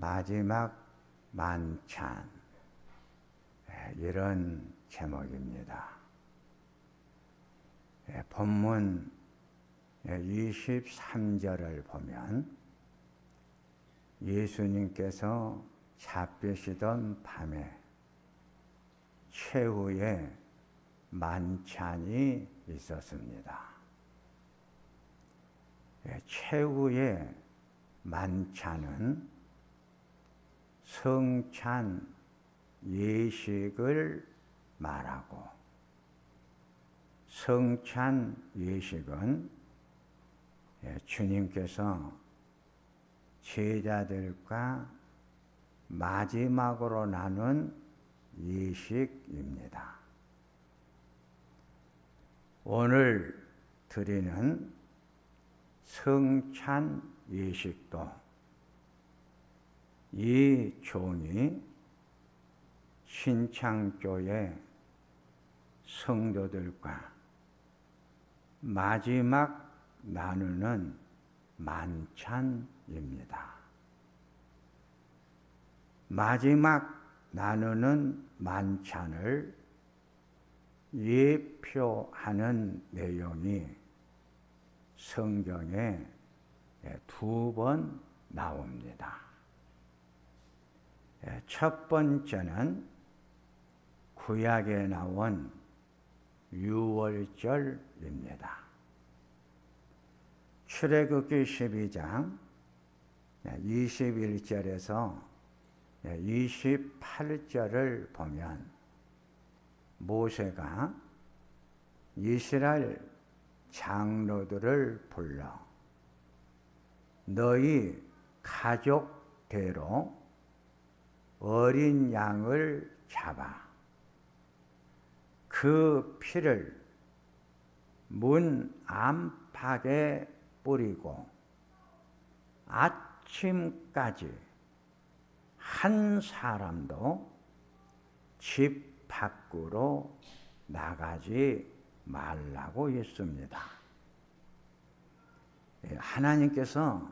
마지막 만찬 예, 이런 제목입니다. 예, 본문 23절을 보면 예수님께서 잡히시던 밤에 최후의 만찬이 있었습니다. 예, 최후의 만찬은 성찬 예식을 말하고 성찬 예식은 예, 주님께서 제자들과 마지막으로 나눈 예식입니다. 오늘 드리는 성찬 예식도 이 종이 신창교회 성도들과 마지막 나누는 만찬입니다. 마지막 나누는 만찬을 예표하는 내용이 성경에 두 번 나옵니다. 첫 번째는 구약에 나온 유월절입니다. 출애굽기 12장 21절에서 28절을 보면 모세가 이스라엘 장로들을 불러 너희 가족대로 어린 양을 잡아 그 피를 문 안팎에 뿌리고 아침까지 한 사람도 집 밖으로 나가지 말라고 했습니다. 예, 하나님께서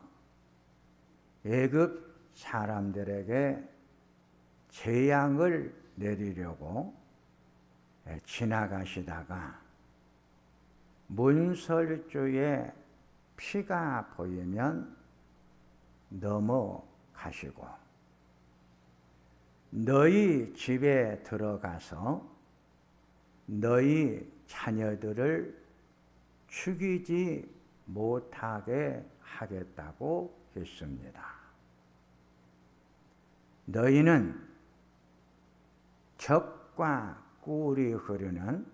애굽 사람들에게 재앙을 내리려고 예, 지나가시다가 문설주에 피가 보이면 넘어가시고 너희 집에 들어가서 너희 자녀들을 죽이지 못하게 하겠다고 했습니다. 너희는 적과 꿀이 흐르는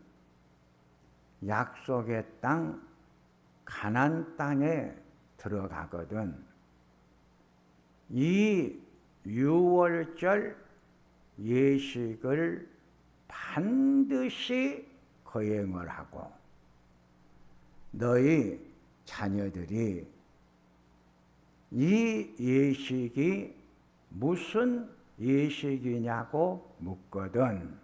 약속의 땅 가난 땅에 들어가거든. 이 유월절 예식을 반드시 거행을 하고 너희 자녀들이 이 예식이 무슨 예식이냐고 묻거든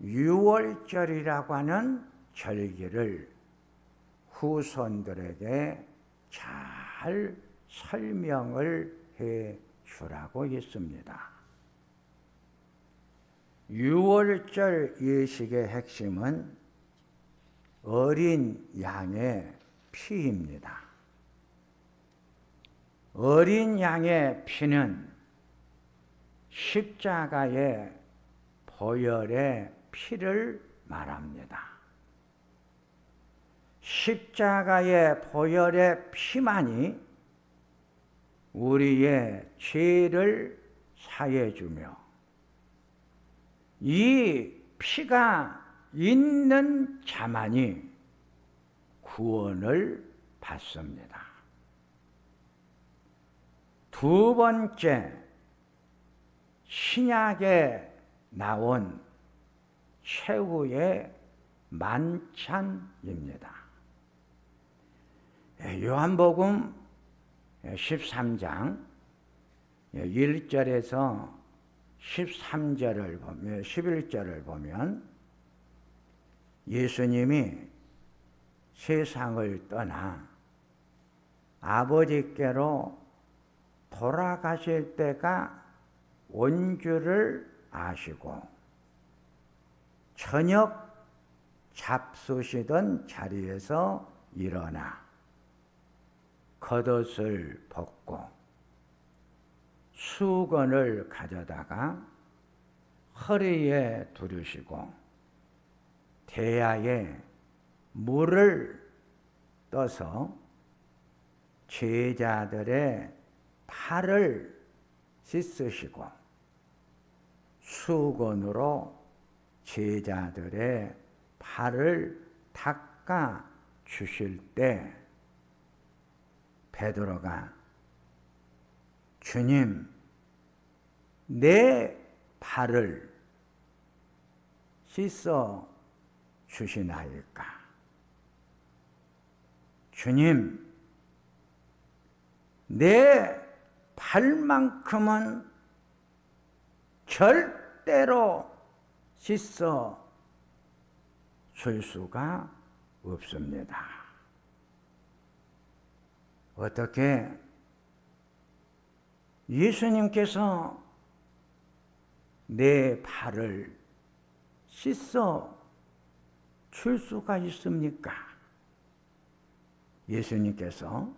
유월절이라고 하는 절기를 후손들에게 잘 설명을 해 주라고 했습니다. 유월절 예식의 핵심은 어린 양의 피입니다. 어린 양의 피는 십자가의 보혈의 피를 말합니다. 십자가의 보혈의 피만이 우리의 죄를 사해 주며 이 피가 있는 자만이 구원을 받습니다. 두 번째, 신약에 나온 최후의 만찬입니다. 요한복음 13장 1절에서 13절을 보면 11절을 보면 예수님이 세상을 떠나 아버지께로 돌아가실 때가 온 줄을 아시고 저녁 잡수시던 자리에서 일어나 겉옷을 벗고 수건을 가져다가 허리에 두르시고 대야에 물을 떠서 제자들의 팔을 씻으시고 수건으로 제자들의 팔을 닦아 주실 때 베드로가 주님 내 발을 씻어 주시나이까? 주님 내 발만큼은 절 대로 씻어 줄 수가 없습니다. 어떻게 예수님께서 내 발을 씻어 줄 수가 있습니까? 예수님께서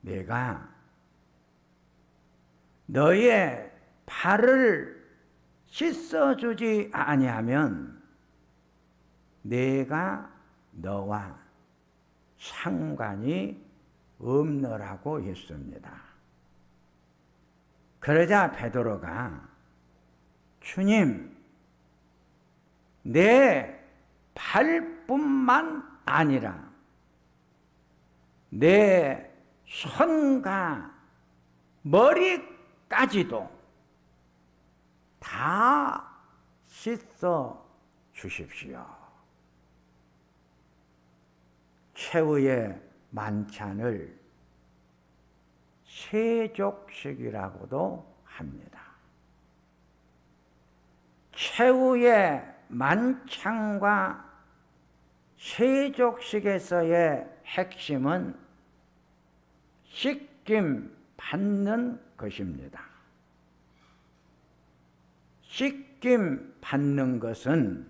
내가 너의 발을 씻어 주지 아니하면 내가 너와 상관이 없느라고 했습니다. 그러자 베드로가 주님 내 발뿐만 아니라 내 손과 머리까지도 다 씻어 주십시오. 최후의 만찬을 세족식이라고도 합니다. 최후의 만찬과 세족식에서의 핵심은 씻김 받는 것입니다. 씻김 받는 것은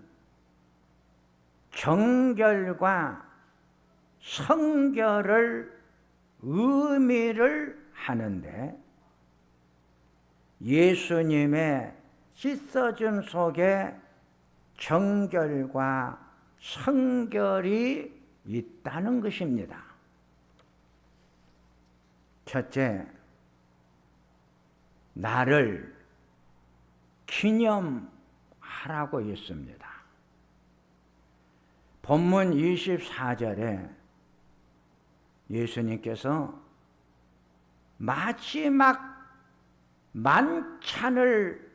정결과 성결을 의미를 하는데 예수님의 씻어준 속에 정결과 성결이 있다는 것입니다. 첫째, 나를 기념하라고 했습니다. 본문 24절에 예수님께서 마지막 만찬을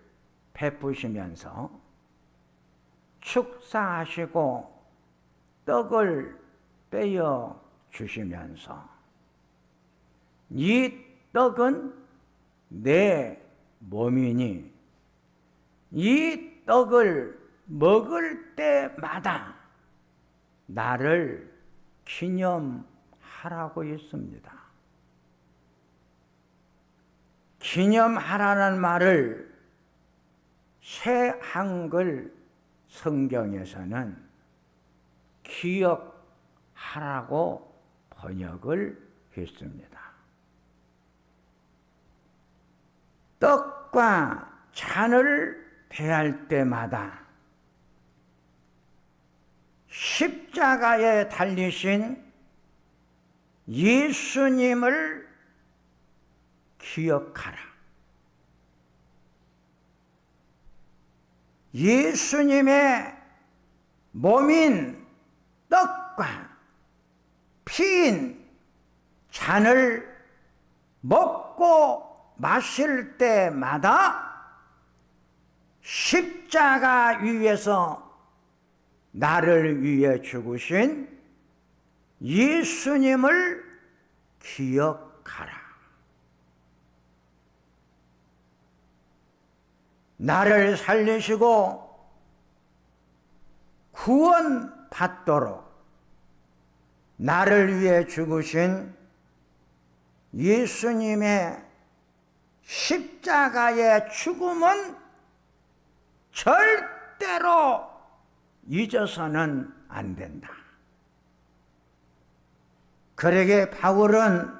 베푸시면서 축사하시고 떡을 떼어 주시면서 이 떡은 내 몸이니 이 떡을 먹을 때마다 나를 기념하라고 했습니다. 기념하라는 말을 새 한글 성경에서는 기억하라고 번역을 했습니다. 떡과 잔을 대할 때마다 십자가에 달리신 예수님을 기억하라. 예수님의 몸인 떡과 피인 잔을 먹고 마실 때마다 십자가 위에서 나를 위해 죽으신 예수님을 기억하라. 나를 살리시고 구원 받도록 나를 위해 죽으신 예수님의 십자가의 죽음은 절대로 잊어서는 안 된다. 그러게 바울은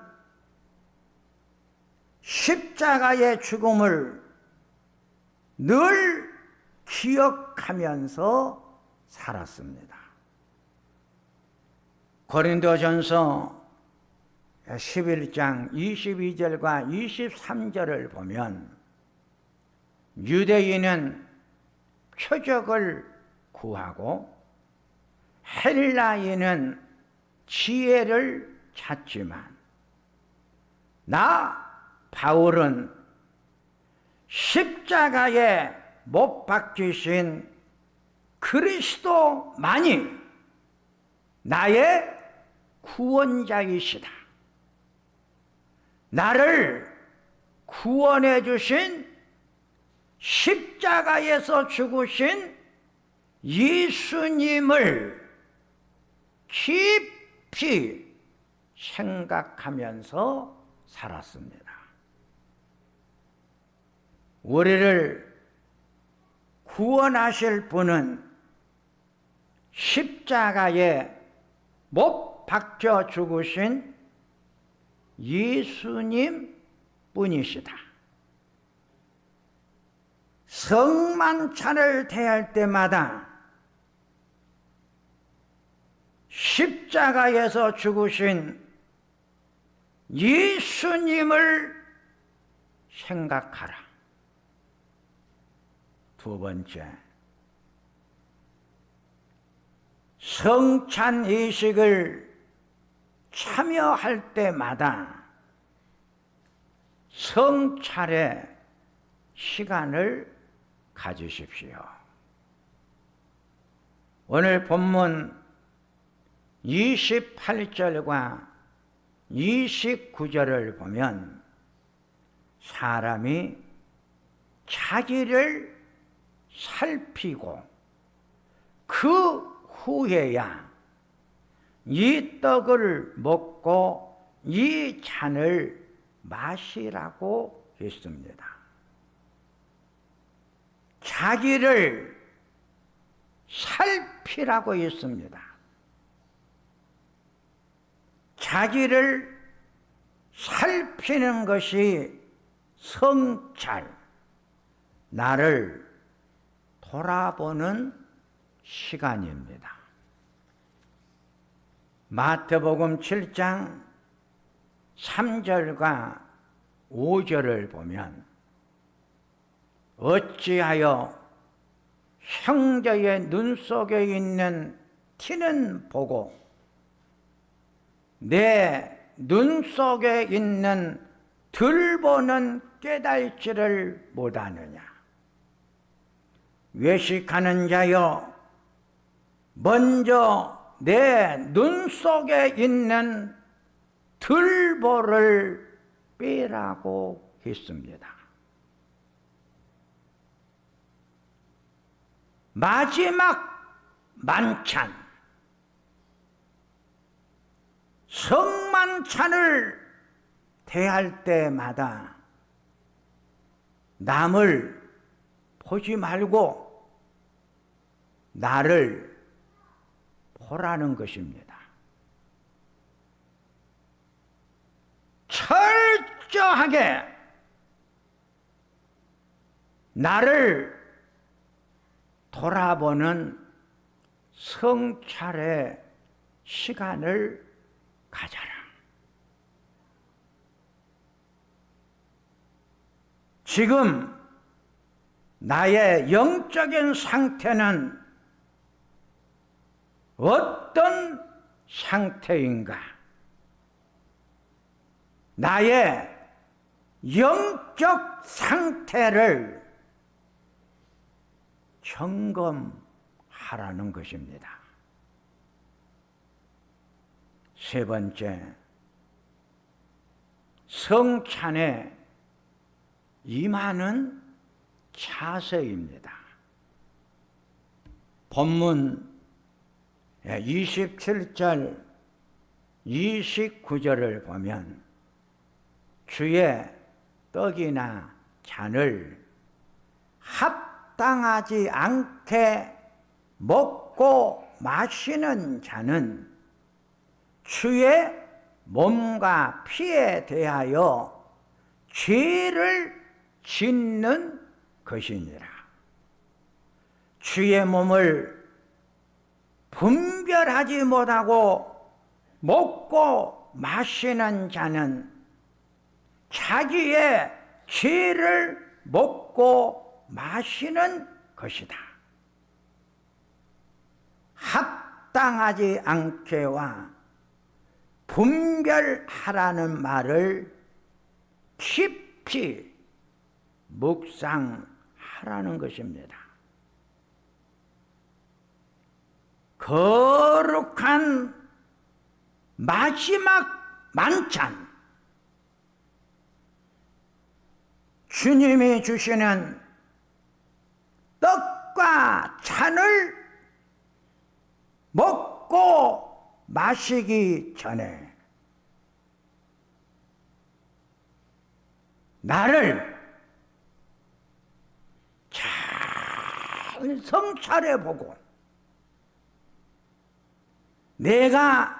십자가의 죽음을 늘 기억하면서 살았습니다. 고린도전서 11장 22절과 23절을 보면 유대인은 표적을 구하고 헬라인은 지혜를 찾지만 나 바울은 십자가에 못 박히신 그리스도만이 나의 구원자이시다. 나를 구원해 주신 십자가에서 죽으신 예수님을 깊이 생각하면서 살았습니다. 우리를 구원하실 분은 십자가에 못 박혀 죽으신 예수님 뿐이시다. 성만찬을 대할 때마다 십자가에서 죽으신 예수님을 생각하라. 두 번째, 성찬 의식을 참여할 때마다 성찰의 시간을 가지십시오. 오늘 본문 28절과 29절을 보면 사람이 자기를 살피고 그 후에야 이 떡을 먹고 이 잔을 마시라고 했습니다. 자기를 살피라고 했습니다. 자기를 살피는 것이 성찰, 나를 돌아보는 시간입니다. 마태복음 7장 3절과 5절을 보면 어찌하여 형제의 눈 속에 있는 티는 보고 내 눈 속에 있는 들보는 깨달지를 못하느냐. 외식하는 자여, 먼저 내 눈 속에 있는 들보를 빼라고 했습니다. 마지막 만찬, 성만찬을 대할 때마다 남을 보지 말고 나를 보라는 것입니다. 철저하게 나를 돌아보는 성찰의 시간을 가져라. 지금 나의 영적인 상태는 어떤 상태인가? 나의 영적 상태를 점검하라는 것입니다. 세 번째, 성찬에 임하는 자세입니다. 본문 27절, 29절을 보면 주의 떡이나 잔을 합 당하지 않게 먹고 마시는 자는 주의 몸과 피에 대하여 죄를 짓는 것이니라. 주의 몸을 분별하지 못하고 먹고 마시는 자는 자기의 죄를 먹고 마시는 것이다. 합당하지 않게와 분별하라는 말을 깊이 묵상하라는 것입니다. 거룩한 마지막 만찬 주님이 주시는 떡과 잔을 먹고 마시기 전에 나를 잘 성찰해 보고 내가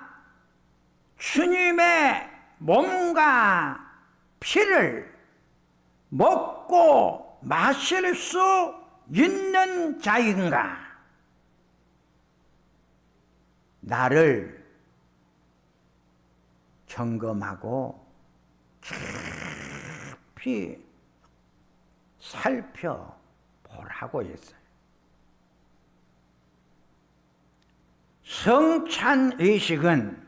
주님의 몸과 피를 먹고 마실 수 있는 자인가? 나를 점검하고 깊이 살펴보라고 했어요. 성찬 의식은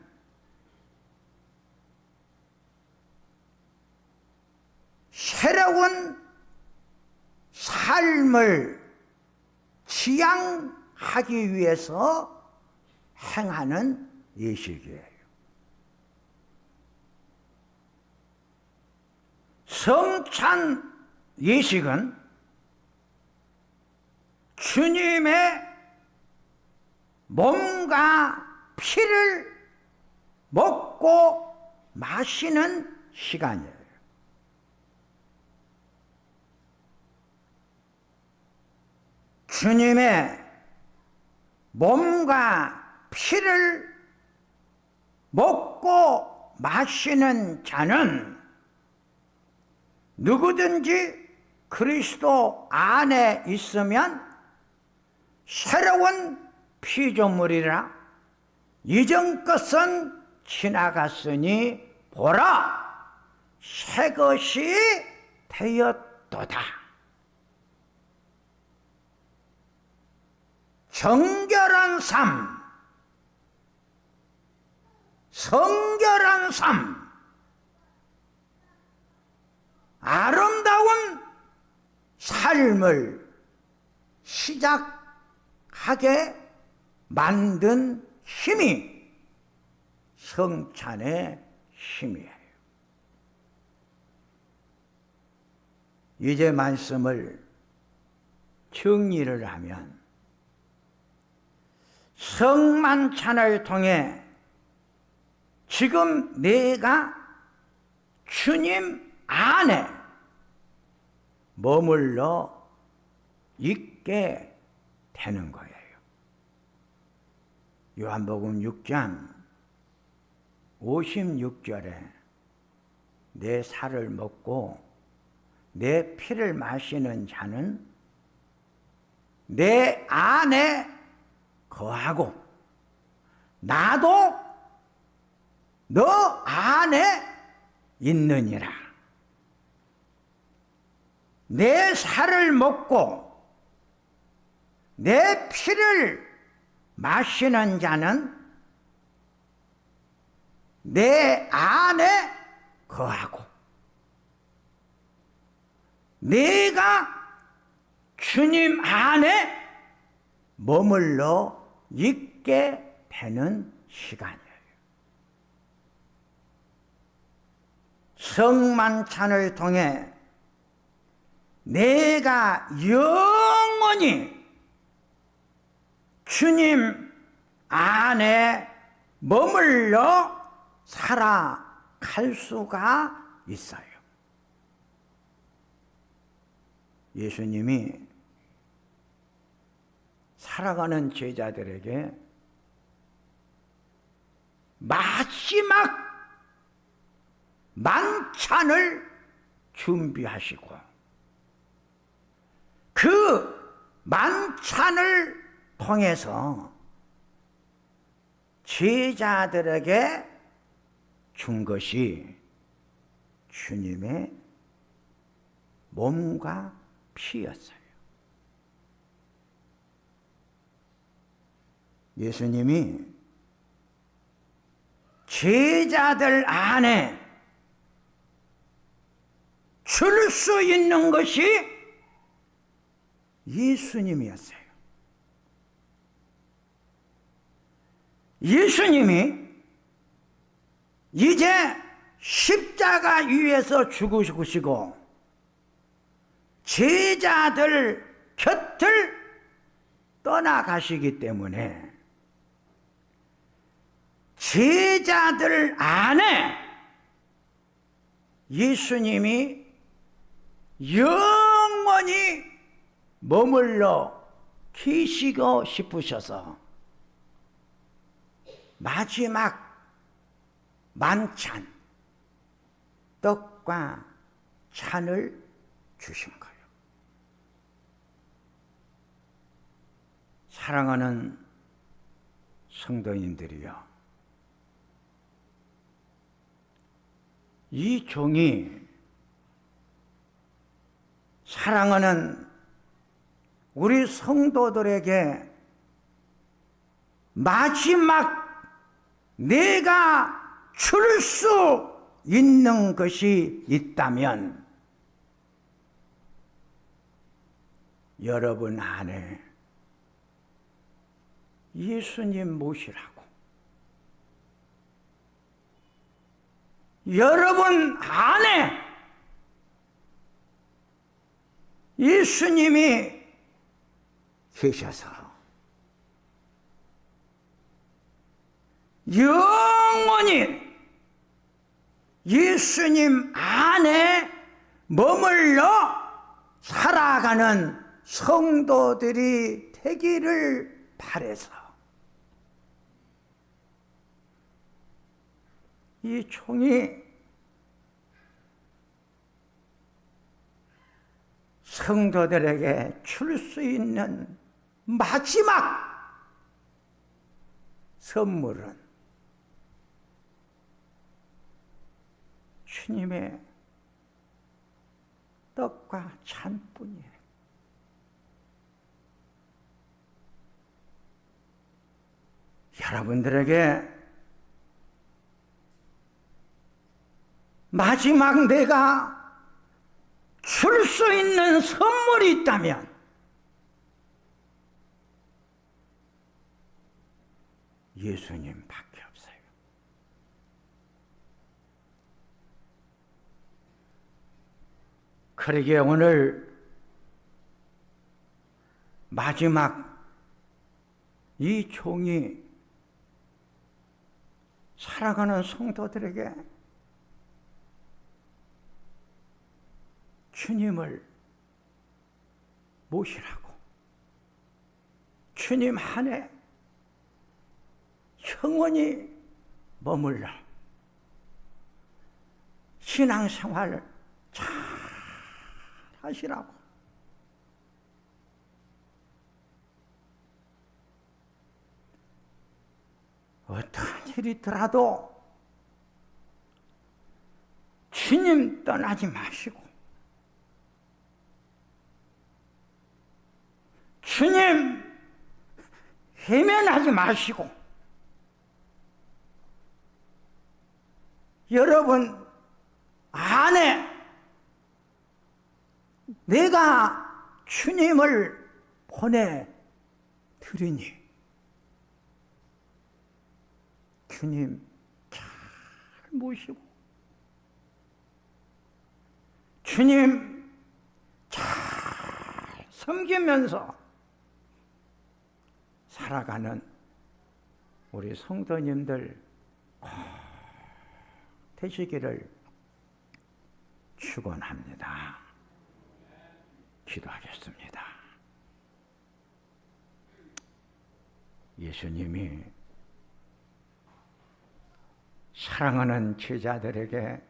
새로운 삶을 지향하기 위해서 행하는 예식이에요. 성찬 예식은 주님의 몸과 피를 먹고 마시는 시간이에요. 주님의 몸과 피를 먹고 마시는 자는 누구든지 그리스도 안에 있으면 새로운 피조물이라 이전 것은 지나갔으니 보라 새 것이 되었도다. 정결한 삶, 성결한 삶, 아름다운 삶을 시작하게 만든 힘이 성찬의 힘이에요. 이제 말씀을 정리를 하면 성만찬을 통해 지금 내가 주님 안에 머물러 있게 되는 거예요. 요한복음 6장 56절에 내 살을 먹고 내 피를 마시는 자는 내 안에 거하고 나도 너 안에 있느니라. 내 살을 먹고 내 피를 마시는 자는 내 안에 거하고 내가 주님 안에 머물러 있게 되는 시간이에요. 성만찬을 통해 내가 영원히 주님 안에 머물러 살아갈 수가 있어요. 예수님이 살아가는 제자들에게 마지막 만찬을 준비하시고 그 만찬을 통해서 제자들에게 준 것이 주님의 몸과 피였어요. 예수님이 제자들 안에 줄 수 있는 것이 예수님이었어요. 예수님이 이제 십자가 위에서 죽으시고 제자들 곁을 떠나가시기 때문에 제자들 안에 예수님이 영원히 머물러 계시고 싶으셔서 마지막 만찬 떡과 찬을 주신 거예요. 사랑하는 성도님들이여, 이 종이 사랑하는 우리 성도들에게 마지막 내가 줄 수 있는 것이 있다면 여러분 안에 예수님 모시라고 여러분 안에 예수님이 계셔서 영원히 예수님 안에 머물러 살아가는 성도들이 되기를 바래서 이 총이 성도들에게 줄 수 있는 마지막 선물은 주님의 떡과 찬뿐이에요. 여러분들에게 마지막 내가 줄 수 있는 선물이 있다면 예수님밖에 없어요. 그러기에 오늘 마지막 이 종이 살아가는 성도들에게 주님을 모시라고. 주님 안에 영원히 머물러 신앙생활 잘 하시라고. 어떤 일이 있더라도 주님 떠나지 마시고 주님 해면하지 마시고. 여러분 안에 내가 주님을 보내 드리니. 주님 잘 모시고. 주님 잘 섬기면서 살아가는 우리 성도님들 꼭 되시기를 축원합니다. 기도하겠습니다. 예수님이 사랑하는 제자들에게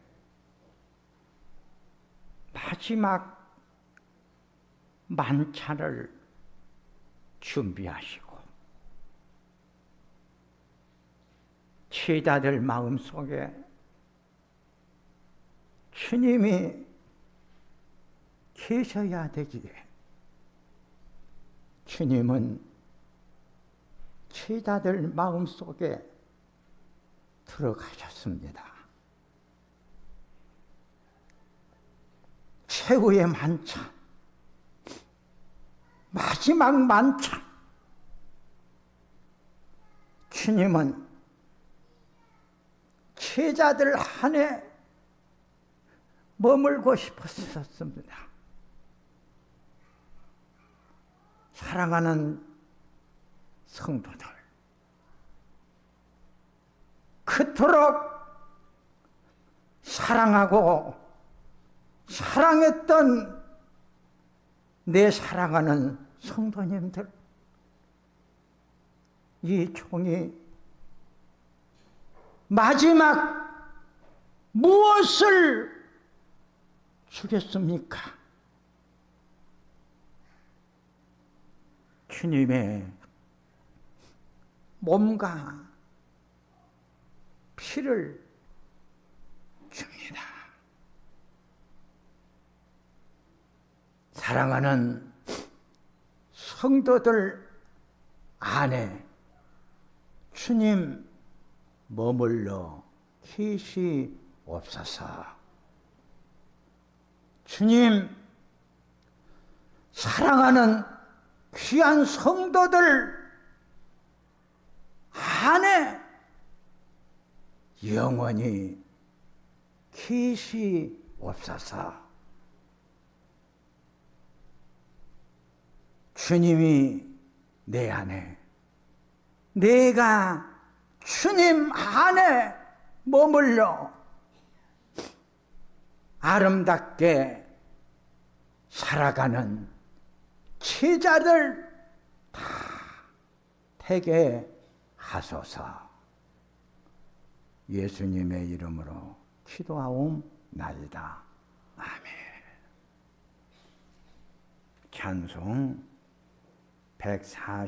마지막 만찬을 준비하시고 제자들 마음속에 주님이 계셔야 되기에 주님은 제자들 마음속에 들어가셨습니다. 최후의 만찬, 마지막 만찬. 주님은 제자들 한에 머물고 싶었습니다. 사랑하는 성도들, 그토록 사랑하고 사랑했던 내 사랑하는 성도님들, 이 종이 마지막 무엇을 주겠습니까? 주님의 몸과 피를 줍니다. 사랑하는 성도들 안에 주님 머물러 계시옵소서. 주님 사랑하는 귀한 성도들 안에 영원히 계시옵소서. 주님이 내 안에, 내가 주님 안에 머물러 아름답게 살아가는 제자들 다 되게 하소서. 예수님의 이름으로 기도하옵나이다. 아멘. 찬송 140